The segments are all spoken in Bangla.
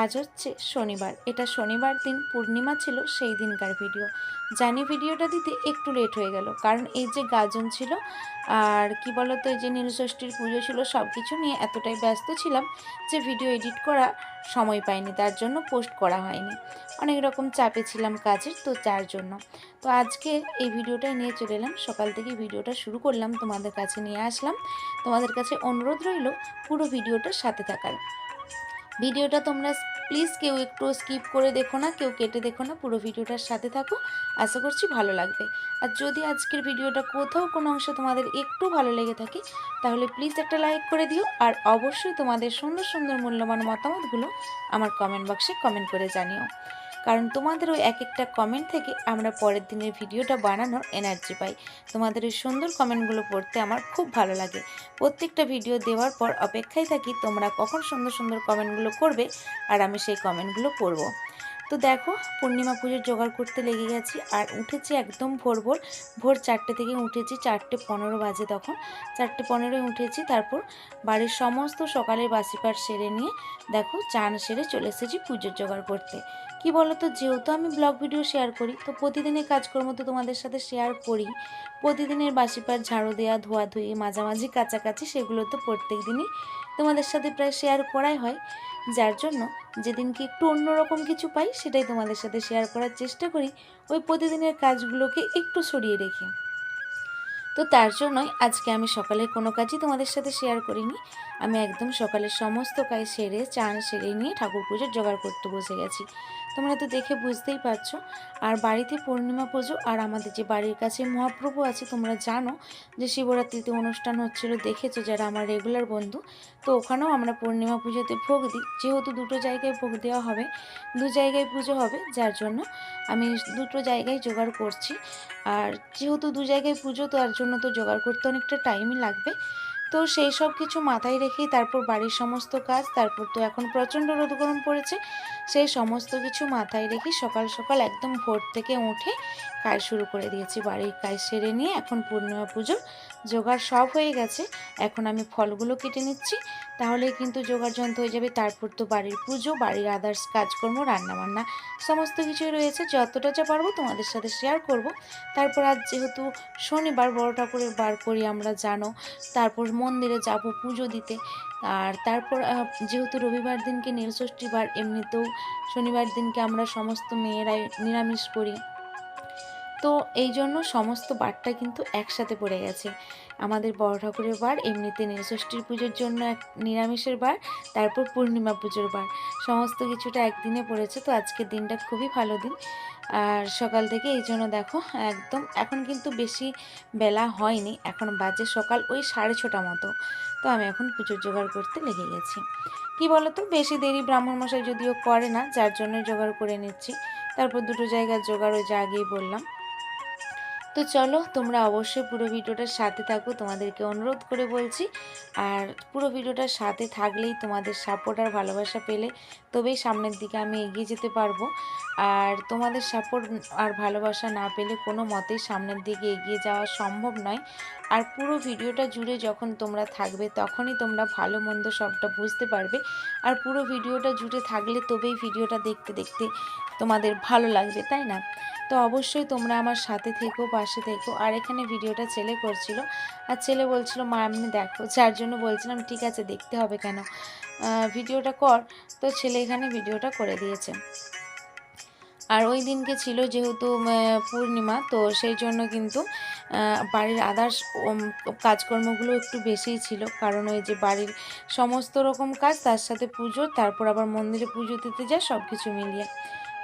আজ হচ্ছে শনিবার। এটা শনিবার দিন, পূর্ণিমা ছিল সেই দিনকার ভিডিও জানি ভিডিওটা দিতে একটু লেট হয়ে গেল, কারণ এই যে গাজন ছিল আর কি বলতো, এই যে নীলষষ্ঠীর পুজো ছিল সব কিছু নিয়ে এতটাই ব্যস্ত ছিলাম যে ভিডিও এডিট করা সময় পাইনি, তার জন্য পোস্ট করা হয়নি। অনেক রকম চাপে ছিলাম কাজের, তো যার জন্য। তো আজকে এই ভিডিওটা নিয়ে চলে এলাম। সকাল থেকে ভিডিওটা শুরু করলাম, তোমাদের কাছে নিয়ে আসলাম। তোমাদের কাছে অনুরোধ রইল পুরো ভিডিওটার সাথে থাকার। ভিডিওটা তোমরা প্লিজ কেউ একটু স্কিপ করে দেখো না, কেউ কেটে দেখো না, পুরো ভিডিওটার সাথে থাকো। আশা করছি ভালো লাগবে। আর যদি আজকের ভিডিওটা কোথাও কোনো অংশ তোমাদের একটু ভালো লেগে থাকে, তাহলে প্লিজ একটা লাইক করে দিও। আর অবশ্যই তোমাদের সুন্দর সুন্দর মূল্যবান মতামতগুলো আমার কমেন্ট বক্সে কমেন্ট করে জানিও। কারণ তোমাদের ওই এক একটা কমেন্ট থেকে আমরা পরের দিনের ভিডিওটা বানানোর এনার্জি পাই। তোমাদের ওই সুন্দর কমেন্টগুলো পড়তে আমার খুব ভালো লাগে। প্রত্যেকটা ভিডিও দেওয়ার পর অপেক্ষায় থাকি তোমরা কখন সুন্দর সুন্দর কমেন্টগুলো করবে আর আমি সেই কমেন্টগুলো পড়ব। তো দেখো, পূর্ণিমা পুজোর জোগাড় করতে লেগে গেছি আর উঠেছি একদম ভোর ভোর। ভোর চারটে থেকে উঠেছি, চারটে পনেরো বাজে তখন। চারটে পনেরোয় উঠেছি, তারপর বাড়ির সমস্ত সকালের বাসিপাট সেরে নিয়ে দেখো, চান সেরে চলে এসেছি পুজোর জোগাড় করতে। কি বলতো, যেহেতু আমি ব্লগ ভিডিও শেয়ার করি, তো প্রতিদিনের কাজকর্ম তো তোমাদের সাথে শেয়ার করি। প্রতিদিনের বাসিপাট, ঝাড়ু দেওয়া ধোয়াধুয়ি মাঝামাঝি, কাছাকাছি সেগুলো তো প্রত্যেক দিনই তোমাদের সাথে প্রায় শেয়ার করাই হয়। যার জন্য যেদিনকে একটু অন্যরকম কিছু পাই, সেটাই তোমাদের সাথে শেয়ার করার চেষ্টা করি। ওই প্রতিদিনের কাজগুলোকে একটু সরিয়ে রেখে। তো তার জন্যই আজকে আমি সকালে কোনো কাজই তোমাদের সাথে শেয়ার করিনি। আমি একদম সকালের সমস্ত কাজ সেরে, চান সেরে নিয়ে ঠাকুর পুজোর জোগাড় করতে বসে গেছি। তোমরা তো দেখে বুঝতেই পারছ। আর বাড়িতে পূর্ণিমা পুজো আর আমাদের যে বাড়ির কাছে মহাপ্রভু আছে, তোমরা জানো যে শিবরাত্রিতে অনুষ্ঠান হচ্ছিল, দেখেছ যারা আমার রেগুলার বন্ধু। তো ওখানেও আমরা পূর্ণিমা পুজোতে ভোগ দিই। যেহেতু দুটো জায়গায় ভোগ দেওয়া হবে, দু জায়গায় পুজো হবে, যার জন্য আমি দুটো জায়গায় জোগাড় করছি। আর যেহেতু দু জায়গায় পুজো, তার জন্য তো জোগাড় করতে অনেকটা টাইমই লাগবে। তো সেই সব কিছু মাথায় রেখেই তারপর বাড়ির সমস্ত কাজ, তারপর তো এখন প্রচণ্ড রোদ গরম পড়েছে, সেই সমস্ত কিছু মাথায় রেখে সকাল সকাল একদম ভোর থেকে উঠে কাজ শুরু করে দিয়েছি। বাড়ির কাজ সেরে নিয়ে এখন পূর্ণিমা পুজোর জোগাড় সব হয়ে গেছে। এখন আমি ফলগুলো কেটে নিচ্ছি তাহলে কিন্তু জোগাড় যন্ত্র হয়ে যাবে। তারপর তো বাড়ির পুজো, বাড়ির আদার্স কাজকর্ম, রান্নাবান্না, সমস্ত কিছুই রয়েছে। যতটা যা পারব তোমাদের সাথে শেয়ার করব। তারপর আজ যেহেতু শনিবার, বড় ঠাকুরের বার করি আমরা, জানো। তারপর মন্দিরে যাব পুজো দিতে। আর তারপর যেহেতু রবিবার দিনকে নীলষষ্ঠী বার, এমনিতেও শনিবার দিনকে আমরা সমস্ত মেয়েরাই নিরামিষ করি। তো এই জন্য সমস্ত বারটা কিন্তু একসাথে পড়ে গেছে। আমাদের বড় ঠাকুরের বার, এমনিতে নীলষষ্ঠীর পুজোর জন্য এক নিরামিষের বার, তারপর পূর্ণিমা পুজোর বার। সমস্ত কিছুটা একদিনে পড়েছে, তো আজকের দিনটা খুবই ভালো দিন। আর সকাল থেকে এই জন্য দেখো, একদম এখন কিন্তু বেশি বেলা হয়নি, এখন বাজে সকাল ওই সাড়ে ছটা মতো। তো আমি এখন পুজোর জোগাড় করতে লেগে গেছি। কি বলতো, বেশি দেরি ব্রাহ্মণ মশাই যদিও করে না, যার জন্য জোগাড় করে নিচ্ছি। তারপর দুটো জায়গার জোগাড় ওই যে আগেই বললাম। তো চলো, তোমরা অবশ্যই পুরো ভিডিওটার সাথে থাকো, তোমাদেরকে অনুরোধ করে বলছি। আর পুরো ভিডিওটার সাথে থাকলেই তোমাদের সাপোর্ট আর ভালোবাসা পেলে তবেই সামনের দিকে আমি এগিয়ে যেতে পারব। আর তোমাদের সাপোর্ট আর ভালোবাসা না পেলে কোনো মতেই সামনের দিকে এগিয়ে যাওয়া সম্ভব নয়। আর পুরো ভিডিওটা জুড়ে যখন তোমরা থাকবে, তখনই তোমরা ভালো, মন্দ সবটা বুঝতে পারবে। আর পুরো ভিডিওটা জুড়ে থাকলে তবেই ভিডিওটা দেখতে দেখতে তোমাদের ভালো লাগবে, তাই না? তো অবশ্যই তোমরা আমার সাথে থেকো, পাশে থেকো। আর এখানে ভিডিওটা ছেলে করছিল। আর ছেলে বলছিল, মা এমনি দেখো। যার জন্য বলছিলাম, ঠিক আছে, দেখতে হবে কেন? ভিডিওটা কর। তো ছেলে এখানে ভিডিওটা করে দিয়েছে। আর ওই দিনকে ছিল যেহেতু পূর্ণিমা, তো সেই জন্য কিন্তু বাড়ির আদার্স কাজকর্মগুলো একটু বেশিই ছিল। কারণ ওই যে বাড়ির সমস্ত রকম কাজ, তার সাথে পুজো, তারপর আবার মন্দিরে পুজো দিতে যায় সব কিছু মিলিয়ে।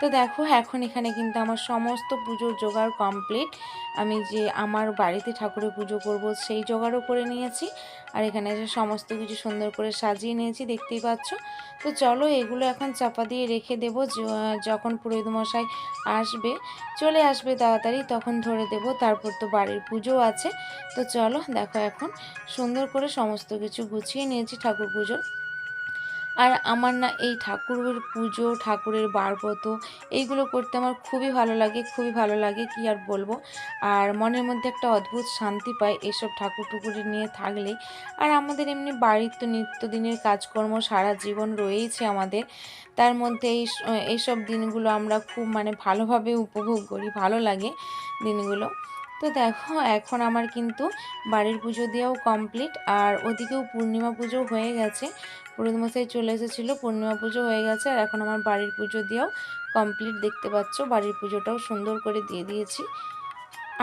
তো দেখো, এখন এখানে কিন্তু আমার সমস্ত পুজোর জোগাড় কমপ্লিট আমি যে আমার বাড়িতে ঠাকুরের পুজো করব সেই জোগাড়ও করে নিয়েছি। আর এখানে যে সমস্ত কিছু সুন্দর করে সাজিয়ে নিয়েছি, দেখতেই পাচ্ছ। তো চলো, এগুলো এখন চাপা দিয়ে রেখে দেব যখন পুরোহিত মশাই আসবে। চলে আসবে তাড়াতাড়ি, তখন ধরে দেব। তারপর তো বাড়ির পুজো আছে। তো চলো, দেখো এখন সুন্দর করে সমস্ত কিছু গুছিয়ে নিয়েছি ঠাকুর পুজোর। আর আমার না এই ঠাকুরের পুজো, ঠাকুরের বারবত এইগুলো করতে আমার খুবই ভালো লাগে, খুবই ভালো লাগে, কি আর বলব? আর মনের মধ্যে একটা অদ্ভুত শান্তি পাই এসব ঠাকুর টুকুরে নিয়ে থাকলেই। আর আমাদের এমনি বাড়ির তো নিত্যদিনের কাজকর্ম সারা জীবন রয়েইছে আমাদের। তার মধ্যে এই এইসব দিনগুলো আমরা খুব মানে ভালোভাবে উপভোগ করি, ভালো লাগে দিনগুলো। তো দেখো, এখন আমার কিন্তু বাড়ির পুজো দেওয়াও কমপ্লিট আর ওদিকেও পূর্ণিমা পুজো হয়ে গেছে। পুরোদমশাই চলে এসেছিল, পূর্ণিমা পুজো হয়ে গেছে, আর এখন আমার বাড়ির পুজো দিয়েও কমপ্লিট দেখতে পাচ্ছ, বাড়ির পুজোটাও সুন্দর করে দিয়ে দিয়েছি।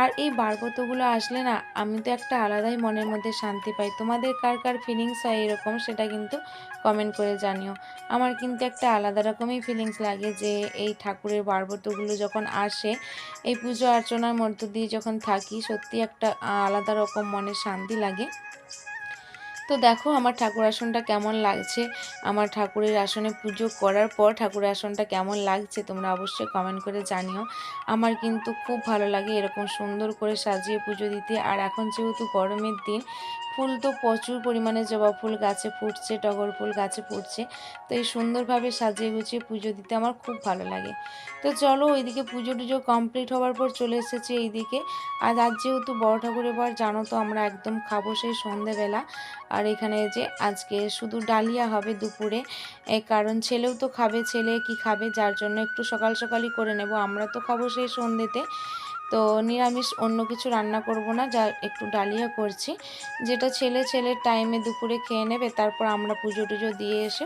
আর এই বারগতগুলো আসলে না, আমি তো একটা আলাদাই মনের মধ্যে শান্তি পাই। তোমাদের কার কার ফিলিংস হয় এরকম সেটা কিন্তু কমেন্ট করে জানিও। আমার কিন্তু একটা আলাদা রকমই ফিলিংস লাগে যে, এই ঠাকুরের বারবতগুলো যখন আসে, এই পুজো অর্চনার মধ্য দিয়ে যখন থাকি, সত্যি একটা আলাদা রকম মনে শান্তি লাগে। তো দেখো আমার ঠাকুর আসনটা কেমন লাগছে। আমার ঠাকুরের আসনে পুজো করার পর ঠাকুরের আসনটা কেমন লাগছে তোমরা অবশ্যই কমেন্ট করে জানিও। আমার কিন্তু খুব ভালো লাগে এরকম সুন্দর করে সাজিয়ে পুজো দিতে। আর এখন যেহেতু গরমের দিন ফুল তো প্রচুর পরিমাণে জবা ফুল গাছে ফুটছে, টগর ফুল গাছে ফুটছে। তো এই সুন্দরভাবে সাজিয়ে গুছিয়ে পুজো দিতে আমার খুব ভালো লাগে। তো চলো ওইদিকে পুজো টুজো কমপ্লিট হওয়ার পর চলে এসেছি এইদিকে। আর আজ যেহেতু বড় ঠাকুরের বার, জানো তো আমরা একদম খাব সেই সন্ধেবেলা। আর এখানে যে আজকে শুধু ডালিয়া হবে দুপুরে। কারণ ছেলেও তো খাবে, ছেলে কি খাবে, যার জন্য একটু সকাল সকালই করে নেব। আমরা তো খাব সেই সন্ধ্যেতে। তো নিরামিষ অন্য কিছু রান্না করব না, যা একটু ডালিয়া করছি। যেটা ছেলে ছেলের টাইমে দুপুরে খেয়ে নেবে, তারপর আমরা পুজো টুজো দিয়ে এসে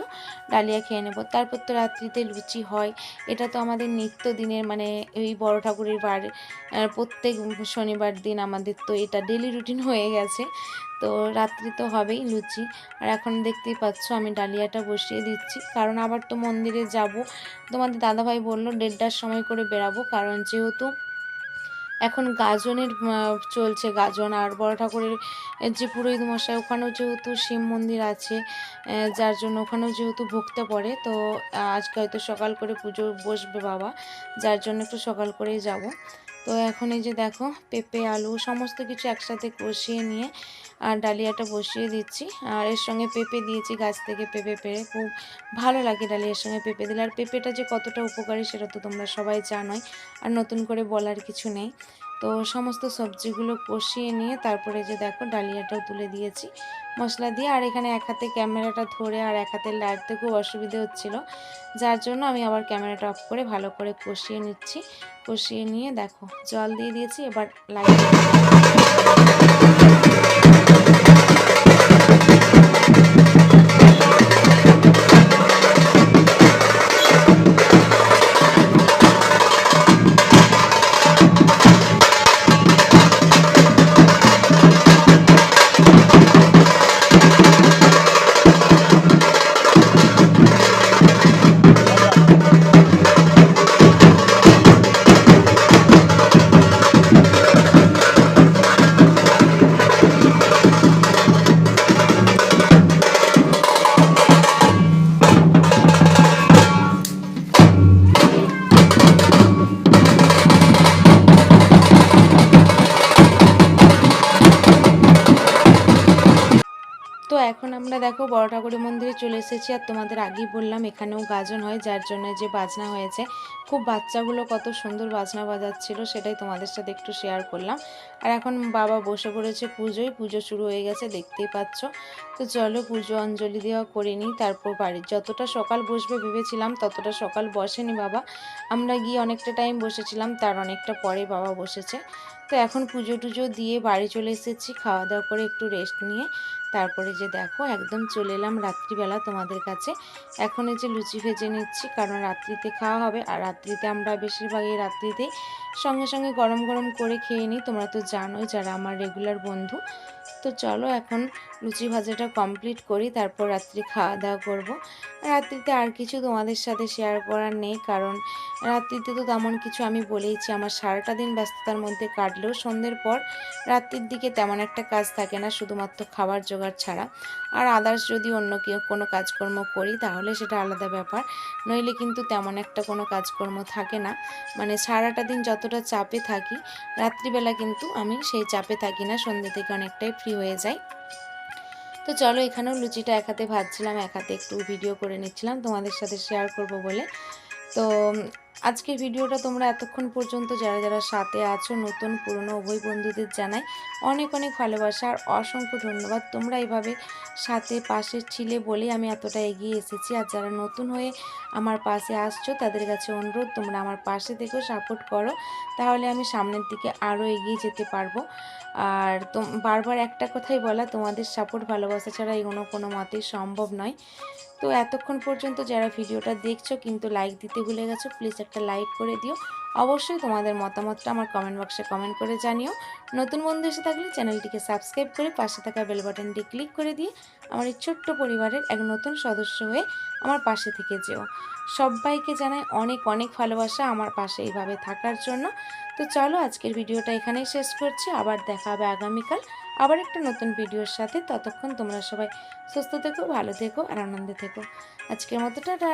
ডালিয়া খেয়ে নেব। তারপর তো রাত্রিতে লুচি হয়, এটা তো আমাদের নিত্য দিনের মানে এই বড় ঠাকুরের বার প্রত্যেক শনিবার দিন আমাদের তো এটা ডেলি রুটিন হয়ে গেছে। তো রাত্রি তো হবেই লুচি। আর এখন দেখতেই পাচ্ছ আমি ডালিয়াটা বসিয়ে দিচ্ছি। কারণ আবার তো মন্দিরে যাব। তোমাদের দাদাভাই বলল দেড়টার সময় করে বেরাবো, কারণ যেহেতু এখন গাজনের চলছে গাজন আর বড় ঠাকুরের যে পুরোহিত মশাই, ওখানেও যেহেতু শিব মন্দির আছে যার জন্য ওখানেও যেহেতু ভুগতে পড়ে, তো আজকে হয়তো সকাল করে পুজো বসবে বাবা, যার জন্য একটু সকাল করেই যাব। তো এখন এই যে দেখো, পেঁপে, আলু সমস্ত কিছু একসাথে কষিয়ে নিয়ে আর ডালিয়াটা বসিয়ে দিচ্ছি। আর এর সঙ্গে পেঁপে দিয়েছি গাছ থেকে পেঁপে পেরে খুব ভালো লাগে ডালিয়ার সঙ্গে পেঁপে দিলে। আর পেঁপেটা যে কতটা উপকারী সেটা তো তোমরা সবাই জানোই। আর নতুন করে বলার কিছু নেই। তো সমস্ত সবজিগুলো কষিয়ে নিয়ে তারপরে যে দেখো ডালিয়াটাও তুলে দিয়েছি মশলা দিয়ে। আর এখানে এক হাতে ক্যামেরাটা ধরে আর এক হাতে লাইটতে খুব অসুবিধে হচ্ছিল। যার জন্য আমি আবার ক্যামেরাটা অফ করে ভালো করে কষিয়ে নিচ্ছি। কষিয়ে নিয়ে দেখো জল দিয়ে দিয়েছি, এবার লাইট এখন আমরা দেখো বড় ঠাকুরের মন্দিরে চলে এসেছি আর তোমাদের আগেই বললাম এখানেও গাজন হয়, যার জন্য যে বাজনা হয়েছে, খুব বাচ্চাগুলো কত সুন্দর বাজনা বাজাচ্ছিল সেটাই তোমাদের সাথে একটু শেয়ার করলাম। আর এখন বাবা বসে পড়েছে পুজোয়, পুজো শুরু হয়ে গেছে, দেখতেই পাচ্ছ। তো চলো পুজো অঞ্জলি দেওয়া করে নিই, তারপর বাড়ির যতটা সকাল বসবে ভেবেছিলাম, ততটা সকাল বসেনি বাবা। আমরা গিয়ে অনেকটা টাইম বসেছিলাম, তার অনেকটা পরে বাবা বসেছে। তো এখন পুজো টুজো দিয়ে বাড়ি চলে এসেছি, খাওয়া দাওয়া করে একটু রেস্ট নিয়ে। তারপরে যে দেখো একদম চলে এলাম রাত্রিবেলা তোমাদের কাছে। এখন এই যে লুচি ভেজে নিচ্ছি, কারণ রাত্রিতে খাওয়া হবে। আর রাত্রিতে আমরা বেশিরভাগই রাত্রিতেই সঙ্গে সঙ্গে গরম গরম করে খেয়ে নিই। তোমরা তো জানোই যারা আমার রেগুলার বন্ধু। তো চলো এখন লুচি ভাজাটা কমপ্লিট করি, তারপর রাত্রি খাওয়া দাওয়া করব। রাত্রিতে আর কিছু তোমাদের সাথে শেয়ার করার নেই, কারণ রাত্রিতে তো তেমন কিছু আমি বলেইছি, আমার সারাটা দিন ব্যস্ততার মধ্যে কাটলেও সন্ধ্যের পর রাত্রির দিকে তেমন একটা কাজ থাকে না, শুধুমাত্র খাবার জোগাড় ছাড়া। আর আদার্স যদি অন্য কেউ কোনো কাজকর্ম করি, তাহলে সেটা আলাদা ব্যাপার। নইলে কিন্তু তেমন একটা কোনো কাজকর্ম থাকে না। মানে সারাটা দিন যতটা চাপে থাকি, রাত্রিবেলা কিন্তু আমি সেই চাপে থাকি না সন্ধ্যে থেকে অনেকটাই ফ্রি হয়ে যাই। তো চলো এখানেও লুচিটা এক হাতে ভাজছিলাম, এক হাতে একটু ভিডিও করে নিচ্ছিলাম, তোমাদের সাথে শেয়ার করব বলে। তো আজকের ভিডিওটা তোমরা এতক্ষণ পর্যন্ত যারা যারা সাথে আছো, নতুন, পুরনো, উভয় বন্ধুদের জানাই অনেক অনেক ভালোবাসা আর অসংখ্য ধন্যবাদ। তোমরা এইভাবে সাথে পাশে ছিলে বলেই আমি এতটা এগিয়ে এসেছি আর যারা নতুন হয়ে আমার পাশে আসছো, তাদের কাছে অনুরোধ, তোমরা আমার পাশে থেকেও সাপোর্ট করো, তাহলে আমি সামনের দিকে আরও এগিয়ে যেতে পারব। আর তো বারবার একটা কথাই বলা, তোমাদের সাপোর্ট ভালোবাসা ছাড়া এগোনো কোনো মতেই সম্ভব নয়। তো এতক্ষণ পর্যন্ত যারা ভিডিওটা দেখছ, কিন্তু লাইক দিতে ভুলে গেছো প্লিজ একটা লাইক করে দিও। অবশ্যই তোমাদের মতামতটা আমার কমেন্ট বক্সে কমেন্ট করে জানিও। নতুন বন্ধু এসে থাকলে চ্যানেলটিকে সাবস্ক্রাইব করে পাশে থাকা বেল বাটনটি ক্লিক করে দিয়ে আমার এই ছোট্ট পরিবারের এক নতুন সদস্য হয়ে আমার পাশে থেকে যেও। সবাইকে জানাই অনেক অনেক ভালোবাসা আমার পাশে এইভাবে থাকার জন্য। তো চলো আজকের ভিডিওটা এখানেই শেষ করছি। আবার দেখা হবে আগামীকাল। আবার একটা নতুন ভিডিওর সাথে। ততক্ষণ তোমরা সবাই সুস্থ থেকো, ভালো থেকো আর আনন্দে থেকো। আজকের মতো টাটা।